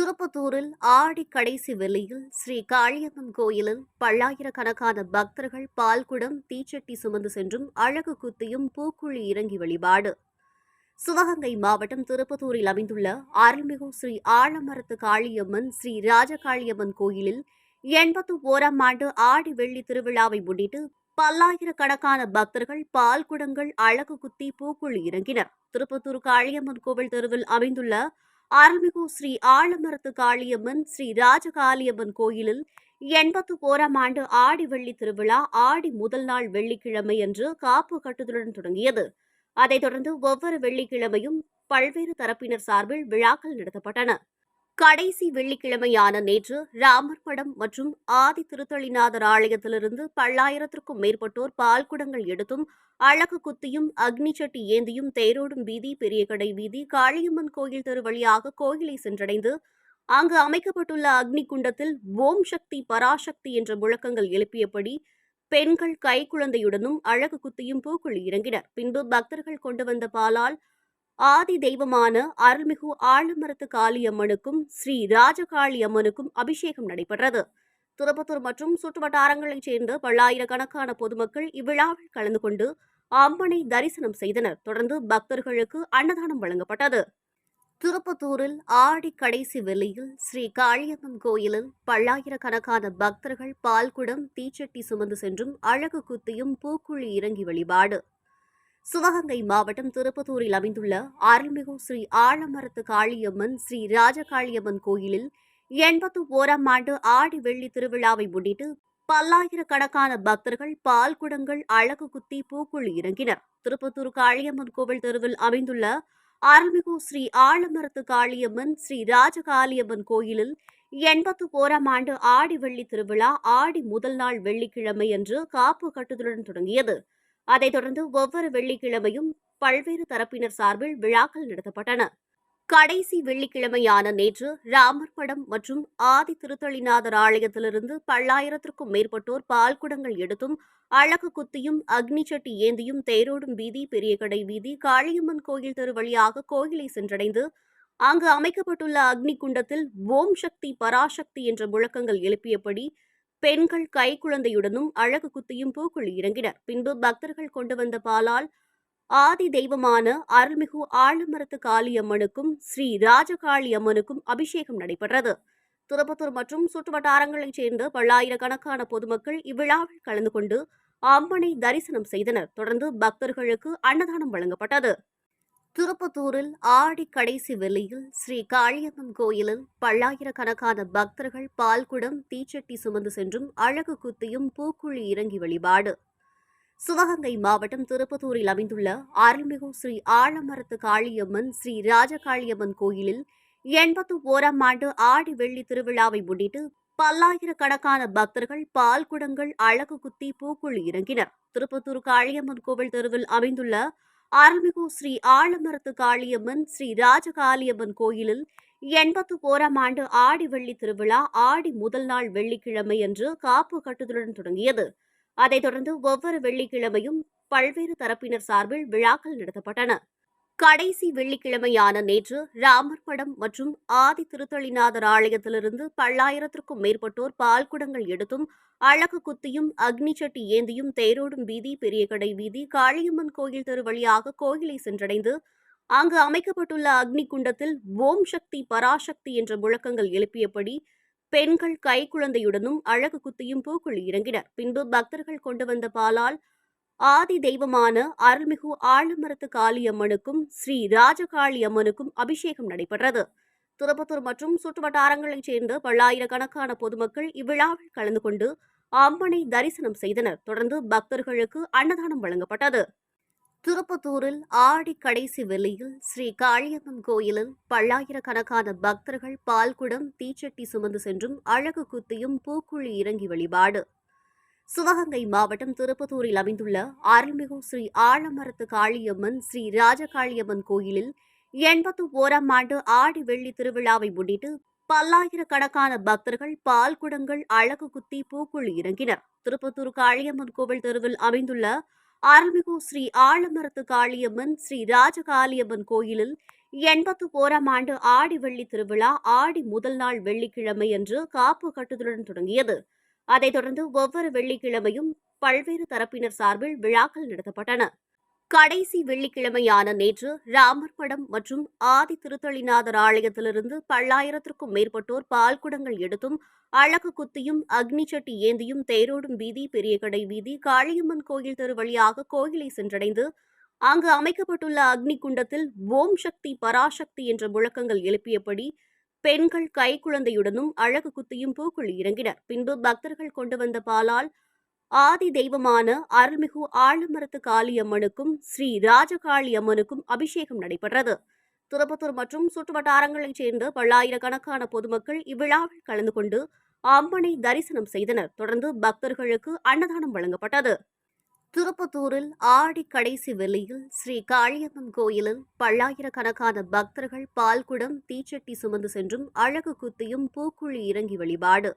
திருப்பத்தூரில் ஆடி கடைசி வெள்ளியில் ஸ்ரீ காளியம்மன் கோயிலில் பல்லாயிரக்கணக்கான பக்தர்கள் பால்குடம் தீச்சட்டி சுமந்து சென்றும் அழகு குத்தியும் பூக்குழி இறங்கி வழிபாடு. சிவகங்கை மாவட்டம் திருப்பத்தூரில் அமைந்துள்ள அருள்மிகு ஸ்ரீ ஆலமரத்து காளியம்மன் ஸ்ரீ ராஜகாளியம்மன் கோயிலில் எண்பத்து ஓராம் ஆண்டு ஆடி வெள்ளி திருவிழாவை முன்னிட்டு பல்லாயிரக்கணக்கான பக்தர்கள் பால்குடங்கள் அழகு குத்தி பூக்குழி இறங்கினர். திருப்பத்தூர் காளியம்மன் கோவில் தெருவில் அமைந்துள்ள அருள்மிகு ஸ்ரீ ஆலமரத்து காளியம்மன் ஸ்ரீ ராஜகாளியம்மன் கோயிலில் எண்பத்து ஓராம் ஆண்டு ஆடி வெள்ளி திருவிழா ஆடி முதல் நாள் வெள்ளிக்கிழமை என்று காப்பு கட்டுதலுடன் தொடங்கியது. அதைத் தொடர்ந்து ஒவ்வொரு வெள்ளிக்கிழமையும் பல்வேறு தரப்பினர் சார்பில் விழாக்கள் நடத்தப்பட்டன. கடைசி வெள்ளிக்கிழமையான நேற்று ராமர் படம் மற்றும் ஆதி திருத்தளிநாதர் ஆலயத்திலிருந்து பல்லாயிரத்திற்கும் மேற்பட்டோர் பால்குடங்கள் எடுத்தும் அழகு குத்தியும் அக்னி சட்டி ஏந்தியும் தேரோடும் வீதி பெரிய கடை வீதி காளியம்மன் கோயில் தெரு வழியாக கோயிலை சென்றடைந்து அங்கு அமைக்கப்பட்டுள்ள அக்னி குண்டத்தில் ஓம் சக்தி பராசக்தி என்ற முழக்கங்கள் எழுப்பியபடி பெண்கள் கைக்குழந்தையுடனும் அழகு குத்தியும் பூக்குள் இறங்கினர். பின்பு பக்தர்கள் கொண்டு வந்த பாலால் ஆதி தெய்வமான அருள்மிகு ஆலமரத்து காளியம்மனுக்கும் ஸ்ரீ ராஜகாளி அம்மனுக்கும் அபிஷேகம் நடைபெற்றது. திருப்பத்தூர் மற்றும் சுற்றுவட்டாரங்களைச் சேர்ந்த பல்லாயிரக்கணக்கான பொதுமக்கள் இவ்விழாவில் கலந்து கொண்டு அம்மனை தரிசனம் செய்தனர். தொடர்ந்து பக்தர்களுக்கு அன்னதானம் வழங்கப்பட்டது. திருப்பத்தூரில் ஆடி கடைசி வெளியில் ஸ்ரீ காளியம்மன் கோயிலில் பல்லாயிரக்கணக்கான பக்தர்கள் பால்குடம் தீச்சட்டி சுமந்து சென்றும் அழகு குத்தியும் பூக்குழி இறங்கி வழிபாடு. சிவகங்கை மாவட்டம் திருப்பத்தூரில் அமைந்துள்ள அருள்மிகு ஸ்ரீ ஆலமரத்து காளியம்மன் ஸ்ரீ ராஜகாளியம்மன் கோயிலில் எண்பத்து ஓராம் ஆண்டு ஆடி வெள்ளி திருவிழாவை முன்னிட்டு பல்லாயிரக்கணக்கான பக்தர்கள் பால் குடங்கள் அழகு குத்தி பூக்குழி இறங்கினர். திருப்பத்தூர் காளியம்மன் கோவில் தெருவில் அமைந்துள்ள அருள்மிகு ஸ்ரீ ஆலமரத்து காளியம்மன் ஸ்ரீ ராஜகாளியம்மன் கோயிலில் எண்பத்து ஓராம் ஆண்டு ஆடி வெள்ளி திருவிழா ஆடி முதல் நாள் வெள்ளிக்கிழமை அன்று காப்பு கட்டுதலுடன் தொடங்கியது. அதைத் தொடர்ந்து ஒவ்வொரு வெள்ளிக்கிழமையும் பல்வேறு தரப்பினர் சார்பில் விழாக்கள் நடத்தப்பட்டன. கடைசி வெள்ளிக்கிழமையான நேற்று ராமர் படம் மற்றும் ஆதி திருத்தளிநாதர் ஆலயத்திலிருந்து பல்லாயிரத்திற்கும் மேற்பட்டோர் பால்குடங்கள் எடுத்தும் அழகு குத்தியும் அக்னி சட்டி ஏந்தியும் தேரோடும் வீதி பெரிய கடை வீதி காளியம்மன் கோயில் தெரு வழியாக கோயிலை சென்றடைந்து அங்கு அமைக்கப்பட்டுள்ள அக்னி குண்டத்தில் ஓம் சக்தி பராசக்தி என்ற முழக்கங்கள் எழுப்பியபடி பெண்கள் கைக்குழந்தையுடனும் அழகு குத்தியும் பூக்குழி இறங்கினர். பின்பு பக்தர்கள் கொண்டு வந்த பாலால் ஆதி தெய்வமான அருள்மிகு ஆலமரத்து காளியம்மனுக்கும் ஸ்ரீ ராஜகாளி அம்மனுக்கும் அபிஷேகம் நடைபெற்றது. திருப்பத்தூர் மற்றும் சுற்றுவட்டாரங்களைச் சேர்ந்த பல்லாயிரக்கணக்கான பொதுமக்கள் இவ்விழாவில் கலந்து கொண்டு அம்மனை தரிசனம் செய்தனர். தொடர்ந்து பக்தர்களுக்கு அன்னதானம் வழங்கப்பட்டது. திருப்பத்தூரில் ஆடி கடைசி வெள்ளியில் ஸ்ரீ காளியம்மன் கோயிலில் பல்லாயிரக்கணக்கான பக்தர்கள் பால்குடம் தீச்சட்டி சுமந்து சென்றும் அழகு குத்தியும் பூக்குழி இறங்கி வழிபாடு. சிவகங்கை மாவட்டம் திருப்பத்தூரில் அமைந்துள்ள அருள்மிகு ஸ்ரீ ஆலமரத்து காளியம்மன் ஸ்ரீ ராஜகாளியம்மன் கோயிலில் எண்பத்து ஓராம் ஆண்டு ஆடி வெள்ளி திருவிழாவை முன்னிட்டு பல்லாயிரக்கணக்கான பக்தர்கள் பால் குடங்கள் அழகு குத்தி பூக்குழி இறங்கினர். திருப்பத்தூர் காளியம்மன் கோவில் தெருவில் அமைந்துள்ள அருள்மிகு ஸ்ரீ ஆலமரத்து காளியம்மன் ஸ்ரீ ராஜகாளியம்மன் கோயிலில் எண்பத்து ஓராம் ஆண்டு ஆடி வெள்ளி திருவிழா ஆடி முதல் நாள் வெள்ளிக்கிழமை அன்று காப்பு கட்டுதலுடன் தொடங்கியது. அதைத் தொடர்ந்து ஒவ்வொரு வெள்ளிக்கிழமையும் பல்வேறு தரப்பினர் சார்பில் விழாக்கள் நடத்தப்பட்டன. கடைசி வெள்ளிக்கிழமையான நேற்று ராமர் படம் மற்றும் ஆதி திருத்தளிநாதர் ஆலயத்திலிருந்து பல்லாயிரத்திற்கும் மேற்பட்டோர் பால்குடங்கள் எடுத்தும் அழகு குத்தியும் அக்னி சட்டி ஏந்தியும் தேரோடும் வீதி பெரிய கடை வீதி காளியம்மன் கோயில் தெரு வழியாக கோயிலை சென்றடைந்து அங்கு அமைக்கப்பட்டுள்ள அக்னி குண்டத்தில் ஓம் சக்தி பராசக்தி என்ற முழக்கங்கள் எழுப்பியபடி பெண்கள் கைக்குழந்தையுடனும் அழகு குத்தியும் பூக்குழி இறங்கினர். பின்பு பக்தர்கள் கொண்டு வந்த பாலால் ஆதி தெய்வமான அருள்மிகு ஆலமரத்து காளியம்மனுக்கும் ஸ்ரீ ராஜகாளி அம்மனுக்கும் அபிஷேகம் நடைபெற்றது. திருப்பத்தூர் மற்றும் சுற்றுவட்டாரங்களைச் சேர்ந்த பல்லாயிரக்கணக்கான பொதுமக்கள் இவ்விழாவில் கலந்து கொண்டு அம்மனை தரிசனம் செய்தனர். தொடர்ந்து பக்தர்களுக்கு அன்னதானம் வழங்கப்பட்டது. திருப்பத்தூரில் ஆடி கடைசி வெளியில் ஸ்ரீ காளியம்மன் கோயிலில் பல்லாயிரக்கணக்கான பக்தர்கள் பால்குடம் தீச்சட்டி சுமந்து சென்றும் அழகு குத்தியும் பூக்குழி இறங்கி வழிபாடு சிவகங்கை மாவட்டம் திருப்பத்தூரில் அமைந்துள்ள அருள்மிகு ஸ்ரீ ஆலமரத்து காளியம்மன் ஸ்ரீ ராஜகாளியம்மன் கோயிலில் எண்பத்து ஓராம் ஆண்டு ஆடி வெள்ளி திருவிழாவை முன்னிட்டு பல்லாயிரக்கணக்கான பக்தர்கள் பால் குடங்கள் அழகு குத்தி பூக்குழி இறங்கினர். திருப்பத்தூர் காளியம்மன் கோவில் தெருவில் அமைந்துள்ள அருள்மிகு ஸ்ரீ ஆலமரத்து காளியம்மன் ஸ்ரீ ராஜகாளியம்மன் கோயிலில் எண்பத்து ஓராம் ஆண்டு ஆடி வெள்ளி திருவிழா ஆடி முதல் நாள் வெள்ளிக்கிழமை அன்று காப்பு கட்டுதலுடன் தொடங்கியது. அதைத் தொடர்ந்து ஒவ்வொரு வெள்ளிக்கிழமையும் பல்வேறு தரப்பினர் சார்பில் விழாக்கள் நடத்தப்பட்டன. கடைசி வெள்ளிக்கிழமையான நேற்று ராமர் படம் மற்றும் ஆதி திருத்தளிநாதர் ஆலயத்திலிருந்து பல்லாயிரத்திற்கும் மேற்பட்டோர் பால்குடங்கள் எடுத்தும் அழகு குத்தியும் அக்னி சட்டி ஏந்தியும் தேரோடும் வீதி பெரிய கடை வீதி காளியம்மன் கோயில் தெரு வழியாக கோயிலை சென்றடைந்து அங்கு அமைக்கப்பட்டுள்ள அக்னி குண்டத்தில் ஓம் சக்தி பராசக்தி என்ற முழக்கங்கள் எழுப்பியபடி பெண்கள் கைக்குழந்தையுடனும் அழகு குத்தியும் பூக்குள் இறங்கினர். பின்பு பக்தர்கள் கொண்டு வந்த பாலால் ஆதி தெய்வமான அருள்மிகு ஆலமரத்து காளியம்மனுக்கும் ஸ்ரீ ராஜகாளி அம்மனுக்கும் அபிஷேகம் நடைபெற்றது. திருப்பத்தூர் மற்றும் சுற்றுவட்டாரங்களைச் சேர்ந்த பல்லாயிரக்கணக்கான பொதுமக்கள் இவ்விழாவில் கலந்து கொண்டு அம்மனை தரிசனம் செய்தனர். தொடர்ந்து பக்தர்களுக்கு அன்னதானம் வழங்கப்பட்டது. திருப்பத்தூரில் ஆடி கடைசி வெள்ளியில் ஸ்ரீ காளியம்மன் கோயிலில் பல்லாயிரக்கணக்கான பக்தர்கள் பால்குடம் தீச்சட்டி சுமந்து சென்றும் அழகு குத்தியும் பூக்குழி இறங்கி வழிபாடு.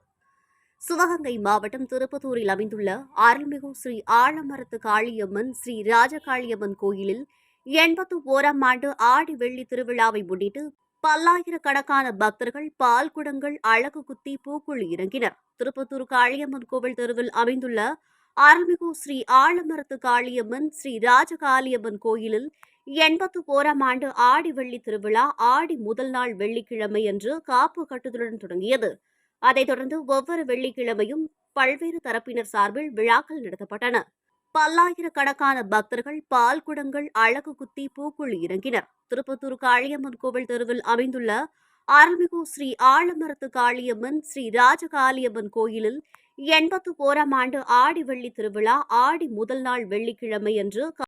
சிவகங்கை மாவட்டம் திருப்பத்தூரில் அமைந்துள்ள அருள்மிகு ஸ்ரீ ஆலமரத்து காளியம்மன் ஸ்ரீ ராஜகாளியம்மன் கோயிலில் எண்பத்து ஓராம் ஆண்டு ஆடி வெள்ளி திருவிழாவை முன்னிட்டு பல்லாயிரக்கணக்கான பக்தர்கள் பால் குடங்கள் அழகு குத்தி பூக்குழி இறங்கினர். திருப்பத்தூர் காளியம்மன் கோவில் தெருவில் அமைந்துள்ள அருள்மிகு ஸ்ரீ ஆலமரத்து காளியம்மன் ஸ்ரீ ராஜகாளியம்மன் கோயிலில் எண்பத்து ஓராம் ஆண்டு ஆடி வெள்ளி திருவிழா ஆடி முதல் நாள் வெள்ளிக்கிழமை அன்று காப்பு கட்டுதலுடன் தொடங்கியது. அதைத் தொடர்ந்து ஒவ்வொரு வெள்ளிக்கிழமையும் பல்வேறு தரப்பினர் சார்பில் விழாக்கள் நடத்தப்பட்டன. பல்லாயிரக்கணக்கான பக்தர்கள் பால் குடங்கள் அழகு குத்தி பூக்குழி இறங்கினர். திருப்பத்தூர் காளியம்மன் கோவில் தெருவில் அமைந்துள்ள அருள்மிகு ஸ்ரீ ஆலமரத்து காளியம்மன் ஸ்ரீ ராஜகாளியம்மன் கோயிலில் எண்பத்து ஓராம் ஆண்டு ஆடி வெள்ளி திருவிழா ஆடி முதல் நாள் வெள்ளிக்கிழமை அன்று